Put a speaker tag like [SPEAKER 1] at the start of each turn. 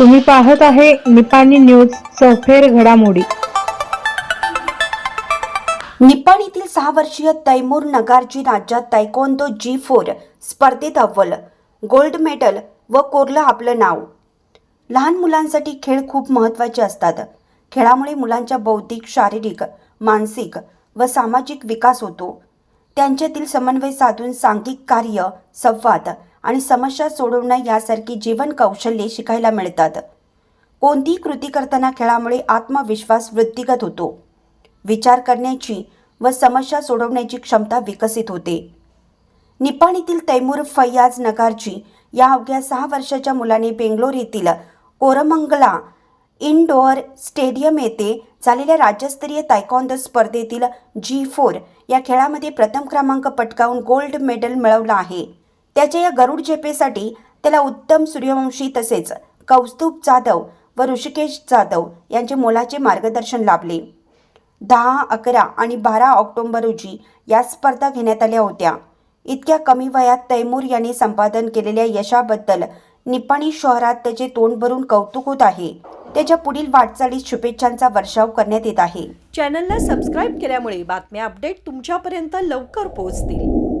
[SPEAKER 1] तुम्ही पाहत आहे निपाणी न्यूज चौफेर घडामोडी.
[SPEAKER 2] निपाणीतील सहा वर्षीय तैमूर नगारजी राज्यात तायकोंदो जी फोर स्पर्धेत अव्वल गोल्ड मेडल व कोरलं आपलं नाव. लहान मुलांसाठी खेळ खूप महत्त्वाचे असतात. खेळामुळे मुलांच्या बौद्धिक शारीरिक मानसिक व सामाजिक विकास होतो. त्यांच्यातील समन्वय साधून सांघिक कार्य संवाद आणि समस्या सोडवणं यासारखी जीवन कौशल्ये शिकायला मिळतात. कोणतीही कृती करताना खेळामुळे आत्मविश्वास वृद्धिगत होतो. विचार करण्याची व समस्या सोडवण्याची क्षमता विकसित होते. निपाणीतील तैमूर फैयाज नगारजी या अवघ्या सहा वर्षाच्या मुलाने बेंगलोर येथील कोरमंगला इनडोअर स्टेडियम येथे झालेल्या राज्यस्तरीय तायकॉन्द स्पर्धेतील जी फोर या खेळामध्ये प्रथम क्रमांक पटकावून गोल्ड मेडल मिळवला आहे. त्याच्या या गरुड झेपेसाठी त्याला उत्तम सूर्यवंशी तसेच कौस्तुभ जाधव व ऋषिकेश जाधव यांचे मोलाचे मार्गदर्शन लाभले. दहा अकरा आणि बारा ऑक्टोंबर रोजी या स्पर्धा घेण्यात आल्या होत्या. इतक्या कमी वयात तैमूर यांनी संपादन केलेल्या यशाबद्दल निपाणी शहरात त्याचे तोंड भरून कौतुक होत आहे. त्याच्या पुढील वाटचालीत शुभेच्छांचा वर्षाव करण्यात येत आहे.
[SPEAKER 3] चॅनलला सबस्क्राईब केल्यामुळे बातम्या अपडेट तुमच्यापर्यंत लवकर पोहोचतील.